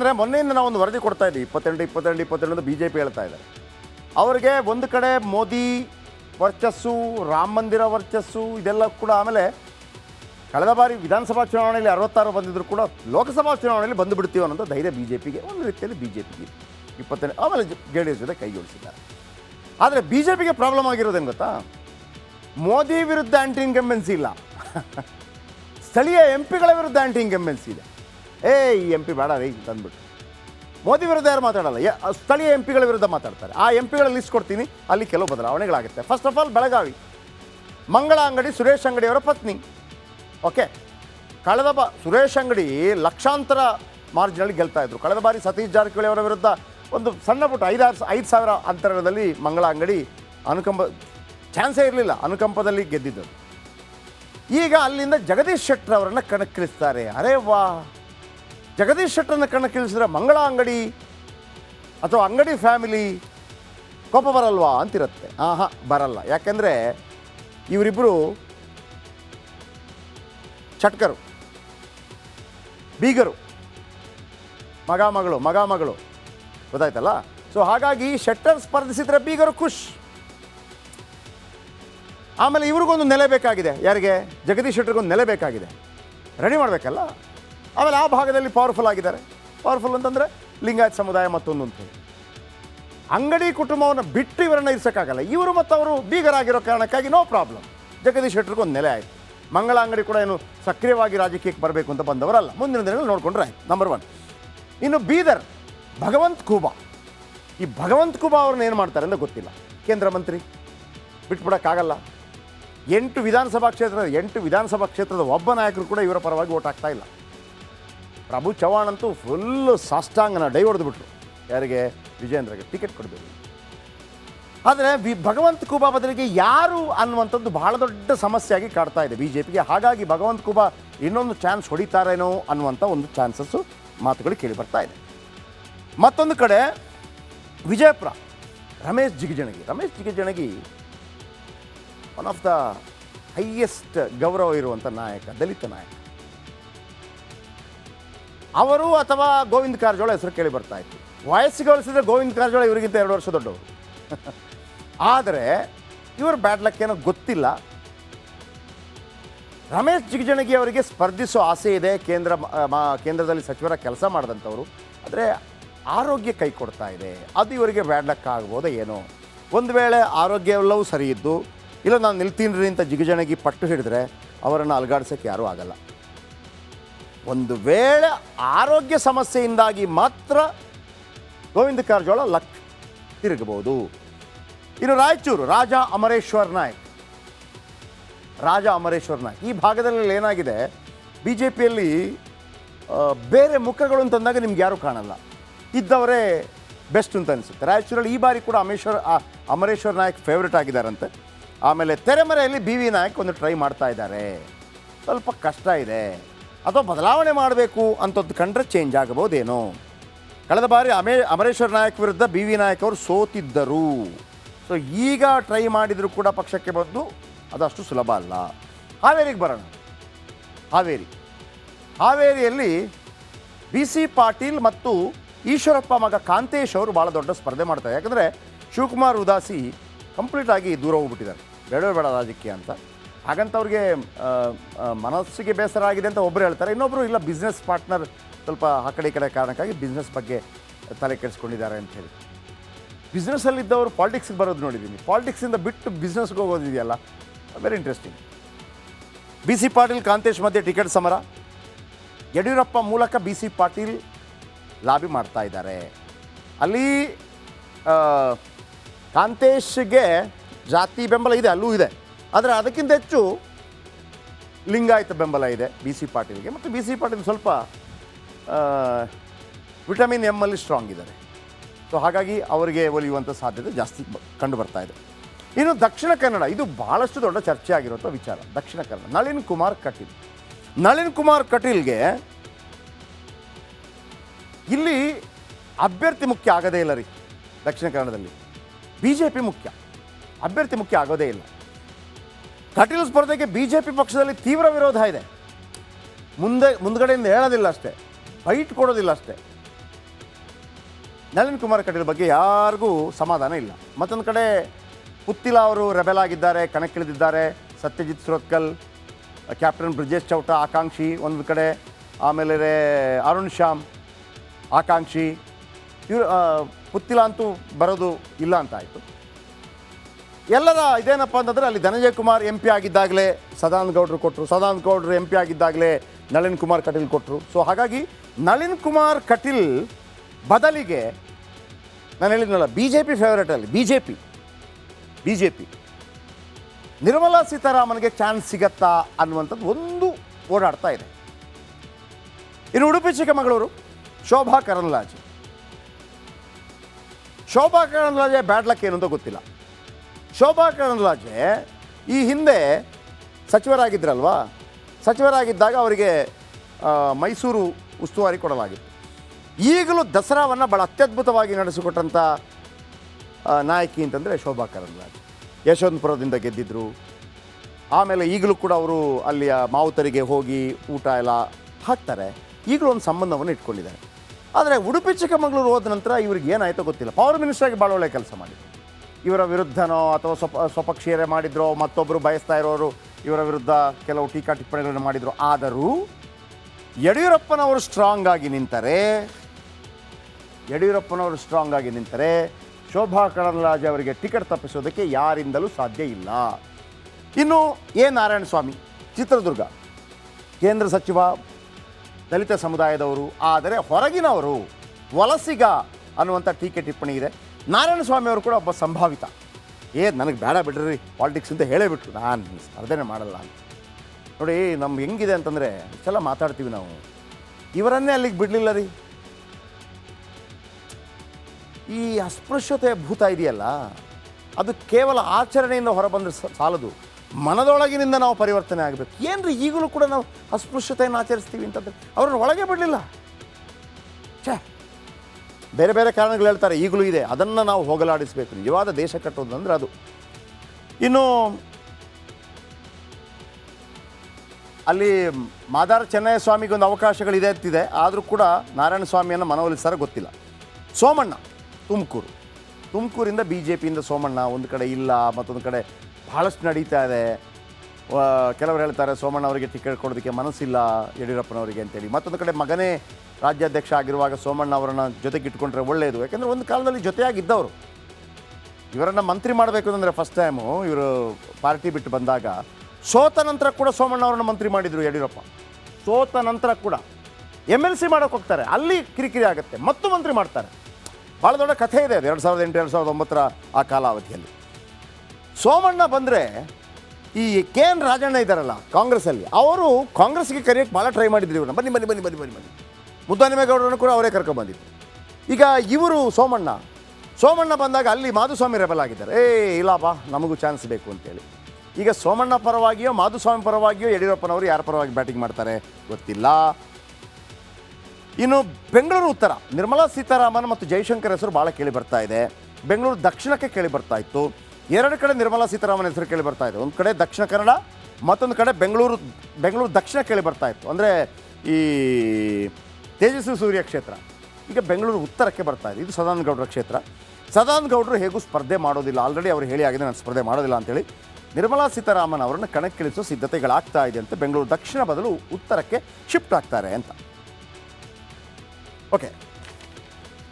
ಯಾಕಂದರೆ ಮೊನ್ನೆಯಿಂದ ನಾವು ಒಂದು ವರದಿ ಕೊಡ್ತಾ ಇದ್ದೀವಿ ಇಪ್ಪತ್ತೆರಡು ಇಪ್ಪತ್ತೆಂಟು ಇಪ್ಪತ್ತೆಂಟು ಅಂತ ಬಿ ಜೆ ಪಿ ಹೇಳ್ತಾ ಇದ್ದಾರೆ. ಅವರಿಗೆ ಒಂದು ಕಡೆ ಮೋದಿ ವರ್ಚಸ್ಸು, ರಾಮ ಮಂದಿರ ವರ್ಚಸ್ಸು, ಇದೆಲ್ಲ ಕೂಡ ಆಮೇಲೆ ಕಳೆದ ಬಾರಿ ವಿಧಾನಸಭಾ ಚುನಾವಣೆಯಲ್ಲಿ ಅರವತ್ತಾರು ಬಂದಿದ್ರು ಕೂಡ ಲೋಕಸಭಾ ಚುನಾವಣೆಯಲ್ಲಿ ಬಂದು ಬಿಡ್ತೀವಿ ಅನ್ನೋದು ಧೈರ್ಯ ಬಿ ಜೆ ಪಿಗೆ ಒಂದು ರೀತಿಯಲ್ಲಿ ಬಿ ಜೆ ಪಿಗೆ ಇಪ್ಪತ್ತೆಂಟು ಆಮೇಲೆ ಜೆ ಡಿ ಎಸ್ ಜೊತೆ ಆದರೆ ಬಿ ಜೆ ಪಿಗೆ ಪ್ರಾಬ್ಲಮ್ ಆಗಿರೋದೇನು ಗೊತ್ತಾ? ಮೋದಿ ವಿರುದ್ಧ ಆ್ಯಂಟಿ ಇನ್ಕಂಬೆನ್ಸಿ ಇಲ್ಲ. ಸ್ಥಳೀಯ ಎಂ ಪಿಗಳ ವಿರುದ್ಧ ಆ್ಯಂಟಿ ಇನ್ಕಂಬೆನ್ಸಿ ಇದೆ. ಏ, ಈ ಎಂ ಪಿ ಬೇಡ ರೀ ಅಂತಂದ್ಬಿಟ್ಟು ಮೋದಿ ವಿರುದ್ಧ ಯಾರು ಮಾತಾಡಲ್ಲ? ಸ್ಥಳೀಯ ಎಂ ಪಿಗಳ ವಿರುದ್ಧ ಮಾತಾಡ್ತಾರೆ. ಆ ಎಂ ಪಿಗಳ ಲಿಸ್ಟ್ ಕೊಡ್ತೀನಿ. ಅಲ್ಲಿ ಕೆಲವು ಬದಲಾವಣೆಗಳಾಗುತ್ತೆ. First of all Belagavi. Mangala Angadi Suresh ಅಂಗಡಿಯವರ ಪತ್ನಿ. ಓಕೆ ಕಳೆದ ಬ, ಸುರೇಶ್ ಅಂಗಡಿ ಲಕ್ಷಾಂತರ ಮಾರ್ಜಿನಲ್ಲಿ ಗೆಲ್ತಾ ಇದ್ರು. ಕಳೆದ ಬಾರಿ ಸತೀಶ್ ಜಾರಕಿಹೊಳಿ ಅವರ ವಿರುದ್ಧ ಒಂದು ಸಣ್ಣ ಪುಟ್ಟ ಐದಾರು ಐದು ಸಾವಿರ ಅಂತರದಲ್ಲಿ ಮಂಗಳ ಅಂಗಡಿ ಅನುಕಂಪ, ಚಾನ್ಸೇ ಇರಲಿಲ್ಲ. ಅನುಕಂಪದಲ್ಲಿ ಗೆದ್ದಿದ್ದರು ಈಗ ಅಲ್ಲಿಂದ ಜಗದೀಶ್ ಶೆಟ್ಟರ್ ಅವರನ್ನು ಕಣಕ್ಕಿಳಿಸ್ತಾರೆ. ಅರೇ ವಾ. ಜಗದೀಶ್ ಶೆಟ್ಟರನ್ನು ಕಣಕ್ಕಿಳಿಸಿದ್ರೆ ಮಂಗಳ ಅಂಗಡಿ ಅಥವಾ ಅಂಗಡಿ ಫ್ಯಾಮಿಲಿ ಕೋಪ ಬರಲ್ವಾ ಅಂತಿರುತ್ತೆ. ಹಾಂ ಹಾಂ ಬರಲ್ಲ. ಯಾಕೆಂದರೆ ಇವರಿಬ್ಬರು ಚಟ್ಕರು ಬೀಗರು, ಮಗ ಮಗಳು ಮಗ ಮಗಳು ಗೊತ್ತಾಯ್ತಲ್ಲ? ಸೊ ಹಾಗಾಗಿ ಶೆಟ್ಟರ್ ಸ್ಪರ್ಧಿಸಿದ್ರೆ ಬೀಗರು ಖುಷ್. ಆಮೇಲೆ ಇವ್ರಿಗೊಂದು ನೆಲೆ ಬೇಕಾಗಿದೆ. ಯಾರಿಗೆ? ಜಗದೀಶ್ ಶೆಟ್ಟರ್ಗೊಂದು ನೆಲೆ ಬೇಕಾಗಿದೆ. ರೆಡಿ ಮಾಡಬೇಕಲ್ಲ? ಆಮೇಲೆ ಆ ಭಾಗದಲ್ಲಿ ಪವರ್ಫುಲ್ ಆಗಿದ್ದಾರೆ. ಪವರ್ಫುಲ್ ಅಂತಂದರೆ ಲಿಂಗಾಯತ್ ಸಮುದಾಯ ಮತ್ತೊಂದು ಅಂತ ಅಂಗಡಿ ಕುಟುಂಬವನ್ನು ಬಿಟ್ಟು ಇವರನ್ನು ಇರಿಸೋಕ್ಕಾಗಲ್ಲ. ಇವರು ಮತ್ತು ಅವರು ಬೀಗರಾಗಿರೋ ಕಾರಣಕ್ಕಾಗಿ ನೋ ಪ್ರಾಬ್ಲಮ್ ಜಗದೀಶ್ ಶೆಟ್ಟರ್ಗೆ ಒಂದು ನೆಲೆ ಆಯಿತು. ಮಂಗಳ ಅಂಗಡಿ ಕೂಡ ಏನು ಸಕ್ರಿಯವಾಗಿ ರಾಜಕೀಯಕ್ಕೆ ಬರಬೇಕು ಅಂತ ಬಂದವರಲ್ಲ. ಮುಂದಿನ ದಿನಗಳಲ್ಲಿ ನೋಡಿಕೊಂಡ್ರೆ ಆಯ್ತು. ನಂಬರ್ ಒನ್ ಇನ್ನು ಬೀದರ್, ಭಗವಂತ್ ಖೂಬಾ. ಈ ಭಗವಂತ್ ಖೂಬಾ ಅವ್ರನ್ನ ಏನು ಮಾಡ್ತಾರೆ ಅಂತ ಗೊತ್ತಿಲ್ಲ. ಕೇಂದ್ರ ಮಂತ್ರಿ, ಬಿಟ್ಬಿಡೋಕ್ಕಾಗಲ್ಲ. ಎಂಟು ವಿಧಾನಸಭಾ ಕ್ಷೇತ್ರದ, ಎಂಟು ವಿಧಾನಸಭಾ ಕ್ಷೇತ್ರದ ಒಬ್ಬ ನಾಯಕರು ಕೂಡ ಇವರ ಪರವಾಗಿ ಓಟ್ ಆಗ್ತಾ ಇಲ್ಲ. ಪ್ರಭು ಚವ್ಹಾಣ್ ಅಂತೂ ಫುಲ್ ಸಾಷ್ಟಾಂಗನ ಡೈ ಹೊಡೆದ್ಬಿಟ್ರು ಯಾರಿಗೆ? ವಿಜೇಂದ್ರಗೆ ಟಿಕೆಟ್ ಕೊಡಬೇಕು. ಆದರೆ ವಿ ಭಗವಂತ ಕುಬಾ ಬದಲಿಗೆ ಯಾರು ಅನ್ನುವಂಥದ್ದು ಬಹಳ ದೊಡ್ಡ ಸಮಸ್ಯೆಯಾಗಿ ಕಾಡ್ತಾ ಇದೆ. ಬಿ ಜೆ ಪಿಗೆ ಹಾಗಾಗಿ ಭಗವಂತ ಕುಬಾ ಇನ್ನೊಂದು ಚಾನ್ಸ್ ಹೊಡಿತಾರೇನೋ ಅನ್ನುವಂಥ ಒಂದು ಚಾನ್ಸಸ್ಸು ಮಾತುಗಳು ಕೇಳಿ ಬರ್ತಾ ಇದೆ. ಮತ್ತೊಂದು ಕಡೆ Vijayapura, Ramesh Jigajinagi. Ramesh Jigajinagi one of the highest ಗೌರವ ಇರುವಂಥ ನಾಯಕ, ದಲಿತ ನಾಯಕ. ಅವರು ಅಥವಾ ಗೋವಿಂದ ಕಾರಜೋಳ ಹೆಸರು ಕೇಳಿ ಬರ್ತಾ ಇತ್ತು. ವಯಸ್ಸಿಗೆ ಹೋಲಿಸಿದ್ರೆ ಗೋವಿಂದ ಕಾರಜೋಳ ಇವರಿಗಿಂತ ಎರಡು ವರ್ಷ ದೊಡ್ಡವರು. ಆದರೆ ಇವರು ಲಕ್ ಏನೋ ಗೊತ್ತಿಲ್ಲ. ರಮೇಶ್ ಜಿಗಜಣಗಿ ಅವರಿಗೆ ಸ್ಪರ್ಧಿಸೋ ಆಸೆ ಇದೆ. ಕೇಂದ್ರ ಕೇಂದ್ರದಲ್ಲಿ ಸಚಿವರ ಕೆಲಸ ಮಾಡಿದಂಥವ್ರು. ಆದರೆ ಆರೋಗ್ಯ ಕೈ ಕೊಡ್ತಾ ಇದೆ. ಅದು ಇವರಿಗೆ ಬ್ಯಾಡ್ ಲಕ್ ಆಗ್ಬೋದೋ ಏನೋ. ಒಂದು ವೇಳೆ ಆರೋಗ್ಯವೆಲ್ಲವೂ ಸರಿ ಇದ್ದು, ಇಲ್ಲ ನಾನು ನಿಲ್ತೀನಿ ಅಂತ ಜಿಗಜಣಗಿ ಪಟ್ಟು ಹಿಡಿದ್ರೆ ಅವರನ್ನು ಅಲುಗಾಡ್ಸೋಕ್ಕೆ ಯಾರೂ ಆಗಲ್ಲ. ಒಂದು ವೇಳೆ ಆರೋಗ್ಯ ಸಮಸ್ಯೆಯಿಂದಾಗಿ ಮಾತ್ರ ಗೋವಿಂದ ಕಾರಜೋಳ ಲಕ್ ತಿರುಗಬಹುದು. ಇನ್ನು ರಾಯಚೂರು, ರಾಜ ಅಮರೇಶ್ವರ್ ನಾಯ್ಕ್. ರಾಜ ಅಮರೇಶ್ವರ್ ನಾಯಕ್. ಈ ಭಾಗದಲ್ಲಿ ಏನಾಗಿದೆ? ಬಿ ಜೆ ಪಿಯಲ್ಲಿ ಬೇರೆ ಮುಖಗಳು ಅಂತಂದಾಗ ನಿಮ್ಗೆ ಯಾರೂ ಕಾಣಲ್ಲ. ಇದ್ದವರೇ ಬೆಸ್ಟ್ ಅಂತ ಅನಿಸುತ್ತೆ. ರಾಯಚೂರಲ್ಲಿ ಈ ಬಾರಿ ಕೂಡ ಅಮೇಶ್ವರ್ ಅಮರೇಶ್ವರ್ ನಾಯಕ್ ಫೇವ್ರೆಟ್ ಆಗಿದ್ದಾರಂತೆ. ಆಮೇಲೆ ತೆರೆಮರೆಯಲ್ಲಿ ಬಿ ವಿ ನಾಯಕ್ ಒಂದು ಟ್ರೈ ಮಾಡ್ತಾ ಇದ್ದಾರೆ. ಸ್ವಲ್ಪ ಕಷ್ಟ ಇದೆ. ಅಥವಾ ಬದಲಾವಣೆ ಮಾಡಬೇಕು ಅಂತದ್ದು ಕಂಡ್ರೆ ಚೇಂಜ್ ಆಗಬಹುದೇನೋ. ಕಳೆದ ಬಾರಿ ಅಮೇ, ಅಮರೇಶ್ವರ್ ನಾಯಕ್ ವಿರುದ್ಧ ಬಿ ವಿ ನಾಯಕ್ ಅವರು ಸೋತಿದ್ದರು. ಸೊ ಈಗ ಟ್ರೈ ಮಾಡಿದರೂ ಕೂಡ ಪಕ್ಷಕ್ಕೆ ಬಂದು ಅದಷ್ಟು ಸುಲಭ ಅಲ್ಲ. ಹಾವೇರಿಗೆ ಬರೋಣ. ಹಾವೇರಿ. ಹಾವೇರಿಯಲ್ಲಿ ಬಿ ಸಿ ಪಾಟೀಲ್ ಮತ್ತು ಈಶ್ವರಪ್ಪ ಮಗ ಕಾಂತೇಶ್ ಅವರು ಭಾಳ ದೊಡ್ಡ ಸ್ಪರ್ಧೆ ಮಾಡ್ತಾರೆ. ಯಾಕಂದರೆ ಶಿವಕುಮಾರ್ ಉದಾಸಿ ಕಂಪ್ಲೀಟಾಗಿ ದೂರ ಹೋಗ್ಬಿಟ್ಟಿದ್ದಾರೆ. ಬೇಡ ಬೇಡ ರಾಜಕೀಯ ಅಂತ. ಹಾಗಂತ ಅವ್ರಿಗೆ ಮನಸ್ಸಿಗೆ ಬೇಸರ ಆಗಿದೆ ಅಂತ ಒಬ್ಬರು ಹೇಳ್ತಾರೆ. ಇನ್ನೊಬ್ಬರು ಇಲ್ಲ ಬಿಸ್ನೆಸ್ ಪಾರ್ಟ್ನರ್ ಸ್ವಲ್ಪ ಆ ಕಡೆ ಈ ಕಡೆ ಕಾರಣಕ್ಕಾಗಿ ಬಿಸ್ನೆಸ್ ಬಗ್ಗೆ ತಲೆ ಕೆಡಿಸ್ಕೊಂಡಿದ್ದಾರೆ ಅಂತ ಹೇಳಿ. ಬಿಸ್ನೆಸ್ಸಲ್ಲಿದ್ದವರು ಪಾಲಿಟಿಕ್ಸ್ಗೆ ಬರೋದು ನೋಡಿದ್ದೀನಿ. ಪಾಲಿಟಿಕ್ಸಿಂದ ಬಿಟ್ಟು ಬಿಸ್ನೆಸ್ಗೆ ಹೋಗೋದಿದೆಯಲ್ಲ very interesting B C Patil Kantesh ಮಧ್ಯೆ ಟಿಕೆಟ್ ಸಮರ. ಯಡಿಯೂರಪ್ಪ ಮೂಲಕ ಬಿ ಸಿ ಪಾಟೀಲ್ ಲಾಬಿ ಮಾಡ್ತಾ ಇದ್ದಾರೆ. ಅಲ್ಲಿ ಕಾಂತೇಶ್ಗೆ ಜಾತಿ ಬೆಂಬಲ ಇದೆ, ಅಲ್ಲೂ ಇದೆ. ಆದರೆ ಅದಕ್ಕಿಂತ ಹೆಚ್ಚು ಲಿಂಗಾಯತ ಬೆಂಬಲ ಇದೆ ಬಿ ಸಿ ಪಾಟೀಲ್ಗೆ. ಮತ್ತು ಬಿ ಸಿ ಪಾಟೀಲ್ ಸ್ವಲ್ಪ ವಿಟಮಿನ್ ಎಂ ಅಲ್ಲಿ ಸ್ಟ್ರಾಂಗ್ ಇದ್ದಾರೆ. ಸೊ ಹಾಗಾಗಿ ಅವರಿಗೆ ಒಲಿಯುವಂಥ ಸಾಧ್ಯತೆ ಜಾಸ್ತಿ ಕಂಡು ಬರ್ತಾ ಇದೆ. ಇನ್ನು ದಕ್ಷಿಣ ಕನ್ನಡ, ಇದು ಭಾಳಷ್ಟು ದೊಡ್ಡ ಚರ್ಚೆ ಆಗಿರುವಂಥ ವಿಚಾರ, ದಕ್ಷಿಣ ಕನ್ನಡ. ನಳಿನ್ ಕುಮಾರ್ ಕಟೀಲ್. ನಳಿನ್ ಕುಮಾರ್ ಕಟೀಲ್ಗೆ ಇಲ್ಲಿ ಅಭ್ಯರ್ಥಿ ಮುಖ್ಯ ಆಗದೇ ಇಲ್ಲ ರೀ, ದಕ್ಷಿಣ ಕನ್ನಡದಲ್ಲಿ. ಬಿ ಮುಖ್ಯ. ಅಭ್ಯರ್ಥಿ ಮುಖ್ಯ ಆಗೋದೇ ಇಲ್ಲ. ಕಟೀಲ್ ಸ್ಪರ್ಧೆಗೆ ಬಿ ಜೆ ಪಿ ಪಕ್ಷದಲ್ಲಿ ತೀವ್ರ ವಿರೋಧ ಇದೆ. ಮುಂದೆ, ಮುಂದ್ಗಡೆಯಿಂದ ಹೇಳೋದಿಲ್ಲ ಅಷ್ಟೇ. ಫೈಟ್ ಕೊಡೋದಿಲ್ಲ ಅಷ್ಟೇ. ನಳಿನ್ ಕುಮಾರ್ ಕಟೀಲ್ ಬಗ್ಗೆ ಯಾರಿಗೂ ಸಮಾಧಾನ ಇಲ್ಲ. ಮತ್ತೊಂದು ಕಡೆ ಪುತ್ತಿಲ ಅವರು ರೆಬೆಲ್ ಆಗಿದ್ದಾರೆ, ಕಣಕ್ಕಿಳಿದಿದ್ದಾರೆ. ಸತ್ಯಜಿತ್ ಸುರತ್ಕಲ್ ಕ್ಯಾಪ್ಟನ್ ಬ್ರಿಜೇಶ್ ಚೌಟ ಆಕಾಂಕ್ಷಿ, ಒಂದು ಕಡೆ ಆಮೇಲೆ ಅರುಣ್ ಶ್ಯಾಮ್ ಆಕಾಂಕ್ಷಿ. ಇವರು ಪುತ್ತಿಲ ಅಂತೂ ಬರೋದು ಇಲ್ಲ ಅಂತ ಆಯಿತು. ಎಲ್ಲರ ಇದೇನಪ್ಪ ಅಂತಂದರೆ ಅಲ್ಲಿ ಧನಂಜಯ ಕುಮಾರ್ ಎಂ ಪಿ ಆಗಿದ್ದಾಗಲೇ, ಸದಾನಂದ ಗೌಡರು ಕೊಟ್ಟರು ಸದಾನಂದ ಗೌಡರು ಎಂ ಪಿ ಆಗಿದ್ದಾಗಲೇ ನಳಿನ್ ಕುಮಾರ್ ಕಟೀಲ್ ಕೊಟ್ಟರು ಸೊ ಹಾಗಾಗಿ ನಳಿನ್ ಕುಮಾರ್ ಕಟೀಲ್ ಬದಲಿಗೆ, ನಾನು ಹೇಳಿದ್ನಲ್ಲ B J P ಫೇವರೇಟಲ್ಲಿ B J P B J P Nirmala ಸೀತಾರಾಮನ್ಗೆ chance ಸಿಗತ್ತಾ ಅನ್ನುವಂಥದ್ದು ಒಂದು ಓಡಾಡ್ತಾ ಇದೆ. ಇನ್ನು ಉಡುಪಿ, ಚಿಕ್ಕಮಗಳೂರು, ಶೋಭಾ ಕರಂದ್ಲಾಜೆ. ಶೋಭಾ ಕರಂದ್ಲಾಜೆ ಬ್ಯಾಡ್ಲಕ್ ಏನು ಗೊತ್ತಿಲ್ಲ. ಶೋಭಾ ಕರಂದ್ಲಾಜೆ, ಈ ಹಿಂದೆ ಸಚಿವರಾಗಿದ್ರಲ್ವಾ? ಸಚಿವರಾಗಿದ್ದಾಗ ಅವರಿಗೆ ಮೈಸೂರು ಉಸ್ತುವಾರಿ ಕೊಡಲಾಗಿತ್ತು. ಈಗಲೂ ದಸರಾವನ್ನು ಭಾಳ ಅತ್ಯದ್ಭುತವಾಗಿ ನಡೆಸಿಕೊಟ್ಟಂಥ ನಾಯಕಿ ಅಂತಂದರೆ ಶೋಭಾ ಕರಂದ್ಲಾಜೆ. ಯಶವಂತಪುರದಿಂದ ಗೆದ್ದಿದ್ರು. ಆಮೇಲೆ ಈಗಲೂ ಕೂಡ ಅವರು ಅಲ್ಲಿಯ ಮಾವುತರಿಗೆ ಹೋಗಿ ಊಟ ಎಲ್ಲ ಹಾಕ್ತಾರೆ. ಈಗಲೂ ಒಂದು ಸಂಬಂಧವನ್ನು ಇಟ್ಕೊಂಡಿದ್ದಾರೆ. ಆದರೆ ಉಡುಪಿ ಚಿಕ್ಕಮಗಳೂರು ಹೋದ ನಂತರ ಇವ್ರಿಗೆ ಏನಾಯಿತೋ ಗೊತ್ತಿಲ್ಲ. ಪವರ್ ಮಿನಿಸ್ಟ್ರಾಗಿ ಭಾಳ ಒಳ್ಳೆ ಕೆಲಸ ಮಾಡಿದ್ರು. ಇವರ ವಿರುದ್ಧನೋ ಅಥವಾ ಸ್ವಪ ಸ್ವಪಕ್ಷೀಯರೇ ಮಾಡಿದ್ರೋ ಮತ್ತೊಬ್ಬರು ಬಯಸ್ತಾ ಇರೋರು ಇವರ ವಿರುದ್ಧ ಕೆಲವು ಟೀಕಾ ಟಿಪ್ಪಣಿಗಳನ್ನು ಮಾಡಿದರು, ಆದರೂ ಯಡಿಯೂರಪ್ಪನವರು ಸ್ಟ್ರಾಂಗ್ ಆಗಿ ನಿಂತರೆ, ಯಡಿಯೂರಪ್ಪನವರು ಸ್ಟ್ರಾಂಗ್ ಆಗಿ ನಿಂತರೆ ಶೋಭಾ ಕರಂದ್ಲಾಜೆ ಅವರಿಗೆ ಟಿಕೆಟ್ ತಪ್ಪಿಸೋದಕ್ಕೆ ಯಾರಿಂದಲೂ ಸಾಧ್ಯ ಇಲ್ಲ. ಇನ್ನು ಎ. ನಾರಾಯಣ ಸ್ವಾಮಿ ಚಿತ್ರದುರ್ಗ. ಕೇಂದ್ರ ಸಚಿವ, ದಲಿತ ಸಮುದಾಯದವರು, ಆದರೆ ಹೊರಗಿನವರು, ವಲಸಿಗ ಅನ್ನುವಂಥ ಟೀಕೆ ಟಿಪ್ಪಣಿ ಇದೆ. ನಾರಾಯಣ ಸ್ವಾಮಿ ಅವರು ಕೂಡ ಒಬ್ಬ ಸಂಭಾವಿತ. ಏ, ನನಗೆ ಬೇಡ ಬಿಡ್ರಿ, ಪಾಲಿಟಿಕ್ಸ್ ಅಂತ ಹೇಳೇ ಬಿಟ್ರು. ನಾನು ಸ್ಪರ್ಧೆನೇ ಮಾಡಲ್ಲ ಅಂತ. ನೋಡಿ ನಮ್ಗೆ ಹೆಂಗಿದೆ ಅಂತಂದರೆ, ಇಷ್ಟೆಲ್ಲ ಮಾತಾಡ್ತೀವಿ ನಾವು. ಇವರನ್ನೇ ಅಲ್ಲಿಗೆ ಬಿಡಲಿಲ್ಲ ರೀ. ಈ ಅಸ್ಪೃಶ್ಯತೆ ಭೂತ ಇದೆಯಲ್ಲ, ಅದು ಕೇವಲ ಆಚರಣೆಯಿಂದ ಹೊರಬಂದ್ರೆ ಸಾಲದು. ಮನದೊಳಗಿನಿಂದ ನಾವು ಪರಿವರ್ತನೆ ಆಗಬೇಕು. ಏನ್ರಿ, ಈಗಲೂ ಕೂಡ ನಾವು ಅಸ್ಪೃಶ್ಯತೆಯನ್ನು ಆಚರಿಸ್ತೀವಿ ಅಂತಂದ್ರೆ, ಅವ್ರನ್ನ ಒಳಗೆ ಬಿಡಲಿಲ್ಲ. ಛೇ ಬೇರೆ ಬೇರೆ ಕಾರಣಗಳು ಹೇಳ್ತಾರೆ, ಈಗಲೂ ಇದೆ, ಅದನ್ನು ನಾವು ಹೋಗಲಾಡಿಸಬೇಕು. ನಿಜವಾದ ದೇಶ ಕಟ್ಟೋದು ಅಂದ್ರೆ ಅದು. ಇನ್ನು, ಅಲ್ಲಿ ಮಾದಾರ ಚೆನ್ನಯ್ಯ ಸ್ವಾಮಿಗೆ ಒಂದು ಅವಕಾಶಗಳಿದೆ ಅಂತಿದೆ, ಆದರೂ ಕೂಡ ನಾರಾಯಣ ಸ್ವಾಮಿಯನ್ನು ಮನವೊಲಿಸ್ತಾರೆ ಗೊತ್ತಿಲ್ಲ. ಸೋಮಣ್ಣ, ತುಮಕೂರು. ತುಮಕೂರಿಂದ ಬಿ ಜೆ ಪಿಯಿಂದ ಸೋಮಣ್ಣ, ಒಂದು ಕಡೆ ಇಲ್ಲ, ಮತ್ತೊಂದು ಕಡೆ ಭಾಳಷ್ಟು ನಡೀತಾ ಇದೆ. ಕೆಲವರು ಹೇಳ್ತಾರೆ, ಸೋಮಣ್ಣ ಅವರಿಗೆ ಟಿಕೆಟ್ ಕೊಡೋದಕ್ಕೆ ಮನಸ್ಸಿಲ್ಲ ಯಡಿಯೂರಪ್ಪನವರಿಗೆ ಅಂತೇಳಿ. ಮತ್ತೊಂದು ಕಡೆ ಮಗನೇ ರಾಜ್ಯಾಧ್ಯಕ್ಷ ಆಗಿರುವಾಗ ಸೋಮಣ್ಣ ಅವರನ್ನು ಜೊತೆಗೆ ಇಟ್ಕೊಂಡ್ರೆ ಒಳ್ಳೆಯದು ಯಾಕೆಂದರೆ ಒಂದು ಕಾಲದಲ್ಲಿ ಜೊತೆಯಾಗಿದ್ದವರು. ಇವರನ್ನು ಮಂತ್ರಿ ಮಾಡಬೇಕು ಅಂದರೆ ಫಸ್ಟ್ ಟೈಮು ಇವರು ಪಾರ್ಟಿ ಬಿಟ್ಟು ಬಂದಾಗ, ಸೋತ ನಂತರ ಕೂಡ ಸೋಮಣ್ಣ ಅವರನ್ನು ಮಂತ್ರಿ ಮಾಡಿದರು ಯಡಿಯೂರಪ್ಪ. ಸೋತ ನಂತರ ಕೂಡ ಎಂ ಎಲ್ ಸಿ ಮಾಡೋಕೆ ಹೋಗ್ತಾರೆ. ಅಲ್ಲಿ ಕಿರಿಕಿರಿ ಆಗುತ್ತೆ. ಮತ್ತು ಮಂತ್ರಿ ಮಾಡ್ತಾರೆ. ಭಾಳ ದೊಡ್ಡ ಕಥೆ ಇದೆ ಅದು. ಎರಡು ಸಾವಿರದ ಎಂಟು, ಎರಡು ಸಾವಿರದ ಒಂಬತ್ತರ ಆ ಕಾಲಾವಧಿಯಲ್ಲಿ. ಸೋಮಣ್ಣ ಬಂದರೆ ಈ ಕೆ ಎನ್ ರಾಜಣ್ಣ ಇದ್ದಾರಲ್ಲ ಕಾಂಗ್ರೆಸ್ಸಲ್ಲಿ, ಅವರು ಕಾಂಗ್ರೆಸ್ಗೆ ಕರೆಯೋಕ್ಕೆ ಭಾಳ ಟ್ರೈ ಮಾಡಿದ್ರು ಇವ್ರನ್ನ. ಬನ್ನಿ ಬನ್ನಿ ಬನ್ನಿ ಬನ್ನಿ ಬನ್ನಿ ಬನ್ನಿ. ಮುದ್ದಾನಿಮೇಗೌಡರನ್ನು ಕೂಡ ಅವರೇ ಕರ್ಕೊಂಡ್ಬಂದಿದ್ರು ಈಗ ಇವರು ಸೋಮಣ್ಣ ಸೋಮಣ್ಣ ಬಂದಾಗ ಅಲ್ಲಿ ಮಾಧುಸ್ವಾಮಿ ರೆಬಲ್ ಆಗಿದ್ದಾರೆ. ಏ, ಇಲ್ಲಪ್ಪ, ನಮಗೂ ಚಾನ್ಸ್ ಬೇಕು ಅಂತೇಳಿ. ಈಗ ಸೋಮಣ್ಣ ಪರವಾಗಿಯೋ, ಮಾಧುಸ್ವಾಮಿ ಪರವಾಗಿಯೋ, ಯಡಿಯೂರಪ್ಪನವರು ಯಾರ ಪರವಾಗಿ ಬ್ಯಾಟಿಂಗ್ ಮಾಡ್ತಾರೆ ಗೊತ್ತಿಲ್ಲ. ಇನ್ನು ಬೆಂಗಳೂರು ಉತ್ತರ, ನಿರ್ಮಲಾ ಸೀತಾರಾಮನ್ ಮತ್ತು ಜೈಶಂಕರ್ ಹೆಸರು ಭಾಳ ಕೇಳಿ ಬರ್ತಾ ಇದೆ. ಬೆಂಗಳೂರು ದಕ್ಷಿಣಕ್ಕೆ ಕೇಳಿ ಬರ್ತಾ ಇತ್ತು. ಎರಡು ಕಡೆ ನಿರ್ಮಲಾ ಸೀತಾರಾಮನ್ ಹೆಸರು ಕೇಳಿ ಬರ್ತಾ ಇದೆ. ಒಂದು ಕಡೆ ದಕ್ಷಿಣ ಕನ್ನಡ, ಮತ್ತೊಂದು ಕಡೆ ಬೆಂಗಳೂರು ಬೆಂಗಳೂರು ದಕ್ಷಿಣ ಕೇಳಿ ಬರ್ತಾ ಇತ್ತು. ಅಂದರೆ ಈ ತೇಜಸ್ವಿ ಸೂರ್ಯ ಕ್ಷೇತ್ರ. ಈಗ ಬೆಂಗಳೂರು ಉತ್ತರಕ್ಕೆ ಬರ್ತಾ ಇದೆ. ಇದು ಸದಾನಂದ ಗೌಡರ ಕ್ಷೇತ್ರ. ಸದಾನಂದ ಗೌಡರು ಹೇಗೂ ಸ್ಪರ್ಧೆ ಮಾಡೋದಿಲ್ಲ. ಆಲ್ರೆಡಿ ಅವರು ಹೇಳಿ ಆಗಿದೆ ನಾನು ಸ್ಪರ್ಧೆ ಮಾಡೋದಿಲ್ಲ ಅಂತೇಳಿ ನಿರ್ಮಲಾ ಸೀತಾರಾಮನ್ ಅವರನ್ನು ಕಣಕ್ಕಿಳಿಸುವ ಸಿದ್ಧತೆಗಳಾಗ್ತಾ ಇದೆ ಅಂತ ಬೆಂಗಳೂರು ದಕ್ಷಿಣ ಬದಲು ಉತ್ತರಕ್ಕೆ ಶಿಫ್ಟ್ ಆಗ್ತಾರೆ ಅಂತ. ಓಕೆ